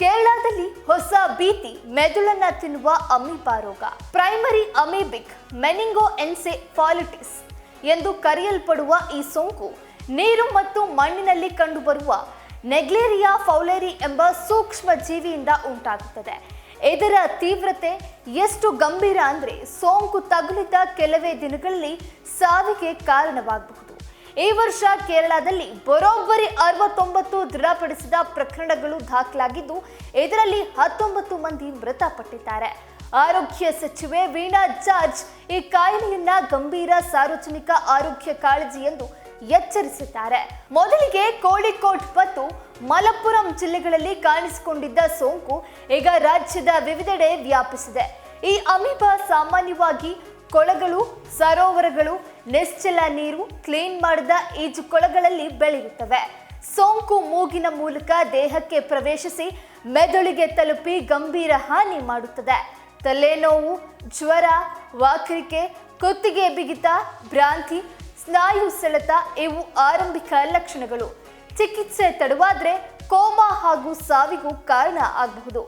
ಕೇರಳದಲ್ಲಿ ಹೊಸ ಭೀತಿ, ಮೆದುಳನ್ನ ತಿನ್ನುವ ಅಮೀಬಾ ರೋಗ. ಪ್ರೈಮರಿ ಅಮೀಬಿಕ್ ಮೆನಿಂಗೋ ಎನ್ಸೆ ಫಾಲಿಟಿಸ್ ಎಂದು ಕರೆಯಲ್ಪಡುವ ಈ ಸೋಂಕು ನೀರು ಮತ್ತು ಮಣ್ಣಿನಲ್ಲಿ ಕಂಡುಬರುವ ನೆಗ್ಲೇರಿಯಾ ಫೌಲೇರಿ ಎಂಬ ಸೂಕ್ಷ್ಮ ಜೀವಿಯಿಂದ ಉಂಟಾಗುತ್ತದೆ. ಇದರ ತೀವ್ರತೆ ಎಷ್ಟು ಗಂಭೀರ ಅಂದ್ರೆ ಸೋಂಕು ತಗುಲಿದ ಕೆಲವೇ ದಿನಗಳಲ್ಲಿ ಸಾವಿಗೆ ಕಾರಣವಾಗಬಹುದು. ಈ ವರ್ಷ ಕೇರಳದಲ್ಲಿ ಬರೋಬ್ಬರಿ ಅರವತ್ತೊಂಬತ್ತು ದೃಢಪಡಿಸಿದ ಪ್ರಕರಣಗಳು ದಾಖಲಾಗಿದ್ದು, ಇದರಲ್ಲಿ ಹತ್ತೊಂಬತ್ತು ಮಂದಿ ಮೃತಪಟ್ಟಿದ್ದಾರೆ. ಆರೋಗ್ಯ ಸಚಿವೆ ವೀಣಾ ಜಾರ್ಜ್ ಈ ಕಾಯಿಲೆಯನ್ನ ಗಂಭೀರ ಸಾರ್ವಜನಿಕ ಆರೋಗ್ಯ ಕಾಳಜಿ ಎಂದು ಎಚ್ಚರಿಸಿದ್ದಾರೆ. ಮೊದಲಿಗೆ ಕೋಳಿಕೋಟ್ ಮತ್ತು ಮಲಪ್ಪುರಂ ಜಿಲ್ಲೆಗಳಲ್ಲಿ ಕಾಣಿಸಿಕೊಂಡಿದ್ದ ಸೋಂಕು ಈಗ ರಾಜ್ಯದ ವಿವಿಧೆಡೆ ವ್ಯಾಪಿಸಿದೆ. ಈ ಅಮೀಬಾ ಸಾಮಾನ್ಯವಾಗಿ ಕೊಳಗಳು, ಸರೋವರಗಳು ನಿಶ್ಚಲ ನೀರು ಕ್ಲೀನ್ ಮಾಡಿದ ಈಜು ಕೊಳಗಳಲ್ಲಿ ಬೆಳೆಯುತ್ತವೆ. ಸೋಂಕು ಮೂಗಿನ ಮೂಲಕ ದೇಹಕ್ಕೆ ಪ್ರವೇಶಿಸಿ ಮೆದುಳಿಗೆ ತಲುಪಿ ಗಂಭೀರ ಹಾನಿ ಮಾಡುತ್ತದೆ. ತಲೆನೋವು, ಜ್ವರ, ವಾಕರಿಕೆ, ಕುತ್ತಿಗೆ ಬಿಗಿತ, ಭ್ರಾಂತಿ, ಸ್ನಾಯು ಸೆಳೆತ ಇವು ಆರಂಭಿಕ ಲಕ್ಷಣಗಳು. ಚಿಕಿತ್ಸೆ ತಡವಾದರೆ ಕೋಮಾ ಹಾಗೂ ಸಾವಿಗೂ ಕಾರಣ ಆಗಬಹುದು.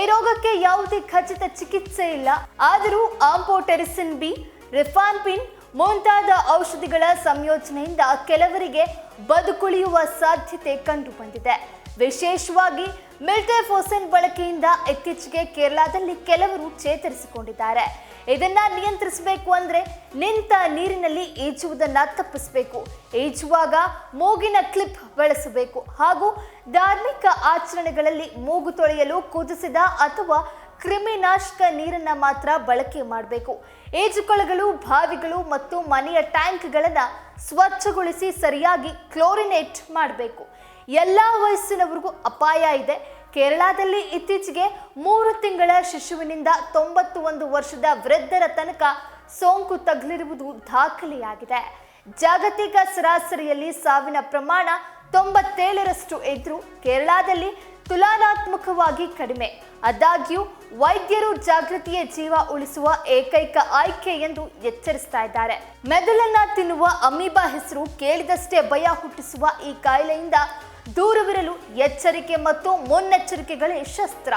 ಈ ರೋಗಕ್ಕೆ ಯಾವುದೇ ಖಚಿತ ಚಿಕಿತ್ಸೆ ಇಲ್ಲ. ಆದರೂ ಆಂಪೋಟೆರಿಸಿನ್ ಬಿ, ರಿಫಾನ್ಪಿನ್ ಮುಂತಾದ ಔಷಧಿಗಳ ಸಂಯೋಜನೆಯಿಂದ ಕೆಲವರಿಗೆ ಬದುಕುಳಿಯುವ ಸಾಧ್ಯತೆ ಕಂಡು ಬಂದಿದೆ ವಿಶೇಷವಾಗಿ ಮಿಲ್ಟೆಫೋಸಿನ್ ಬಳಕೆಯಿಂದ ಇತ್ತೀಚೆಗೆ ಕೇರಳದಲ್ಲಿ ಕೆಲವರು ಚೇತರಿಸಿಕೊಂಡಿದ್ದಾರೆ. ಇದನ್ನ ನಿಯಂತ್ರಿಸಬೇಕು ಅಂದ್ರೆ ನಿಂತ ನೀರಿನಲ್ಲಿ ಈಜುವುದನ್ನ ತಪ್ಪಿಸಬೇಕು. ಈಜುವಾಗ ಮೂಗಿನ ಕ್ಲಿಪ್ ಬಳಸಬೇಕು ಹಾಗೂ ಧಾರ್ಮಿಕ ಆಚರಣೆಗಳಲ್ಲಿ ಮೂಗು ತೊಳೆಯಲು ಕುದಿಸಿದ ಅಥವಾ ಕ್ರಿಮಿನಾಶಕ ನೀರನ್ನ ಮಾತ್ರ ಬಳಕೆ ಮಾಡಬೇಕು. ಏಜುಕೊಳಗಳು ಬಾವಿಗಳು ಮತ್ತು ಮನೆಯ ಟ್ಯಾಂಕ್ಗಳನ್ನು ಸ್ವಚ್ಛಗೊಳಿಸಿ ಸರಿಯಾಗಿ ಕ್ಲೋರಿನೇಟ್ ಮಾಡಬೇಕು. ಎಲ್ಲ ವಯಸ್ಸಿನವರಿಗೂ ಅಪಾಯ ಇದೆ. ಕೇರಳದಲ್ಲಿ ಇತ್ತೀಚೆಗೆ ಮೂರು ತಿಂಗಳ ಶಿಶುವಿನಿಂದ ತೊಂಬತ್ತು ಒಂದು ವರ್ಷದ ವೃದ್ಧರ ತನಕ ಸೋಂಕು ತಗಲಿರುವುದು ದಾಖಲೆಯಾಗಿದೆ. ಜಾಗತಿಕ ಸರಾಸರಿಯಲ್ಲಿ ಸಾವಿನ ಪ್ರಮಾಣ ತೊಂಬತ್ತೇಳರಷ್ಟು ಇದ್ದರೂ ಕೇರಳದಲ್ಲಿ ತುಲನಾತ್ಮಕವಾಗಿ ಕಡಿಮೆ. ಆದಾಗ್ಯೂ, ವೈದ್ಯರು ಜಾಗೃತಿಯ ಜೀವ ಉಳಿಸುವ ಏಕೈಕ ಆಯ್ಕೆ ಎಂದು ಎಚ್ಚರಿಸ್ತಾ ಇದ್ದಾರೆ. ಮೆದುಳನ್ನ ತಿನ್ನುವ ಅಮೀಬಾ ಹೆಸರು ಕೇಳಿದಷ್ಟೇ ಭಯ ಹುಟ್ಟಿಸುವ ಈ ಕಾಯಿಲೆಯಿಂದ ದೂರವಿರಲು ಎಚ್ಚರಿಕೆ ಮತ್ತು ಮುನ್ನೆಚ್ಚರಿಕೆಗಳೇ ಶಸ್ತ್ರ.